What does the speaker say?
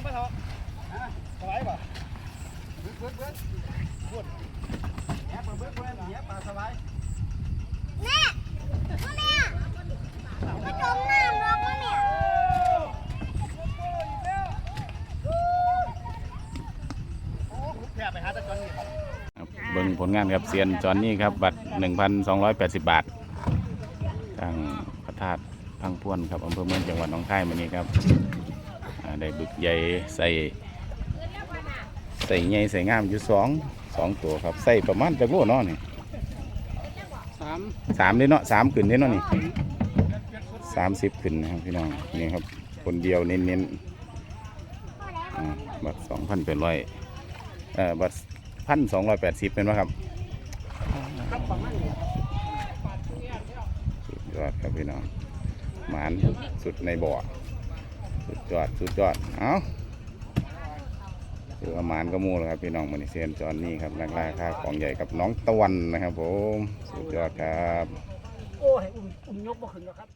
ยังปะเถาะสบายป่ะเบิดเบิดเบิดพูดแหปลาเบิดเบิดแหปลาสบายแม่พ่อแม่มาจมน้ำหรอกพ่อแม่แพร่ไปหาตะจอนี่ครับบเบิ่งผลงานครับเซียนจอนนี่ครับ บัตร 1,280 บาททางพระธาตุพังพ่วนครับอำเภอเมืองจังหวัดหนองคายมานี้ครับ ได้บึกใหญ่ใส่ใส่ใหญ่ใส่งามอยู่สองสองตัวครับใส่ประมาณจักโลเนาะนี่สามสามเด้เนาะสามขึ้นเด้เนาะนี่สามสิบขึ้นนะครับพี่น้องนี่ครับคนเดียวเน้นๆอ่าบัตรสองพันเป็นร้อยเอ่อบัตรพันสองร้อยแปดสิบเป็นว่าครับครับประมาณนี้สุดยอดครับพี่น้องหมานสุดในบ่อสุด ยอดสุดยอด เอาถือว่าหมานก็มูแล้วครับพี่น้องมันเซียนจอนนี่ครับนักล่าค่าของใหญ่กับน้องตะวันนะครับผม สุดยอดครับ โอ้ย อุ้มอุ้มยกบ่ขึ้นแล้วครับ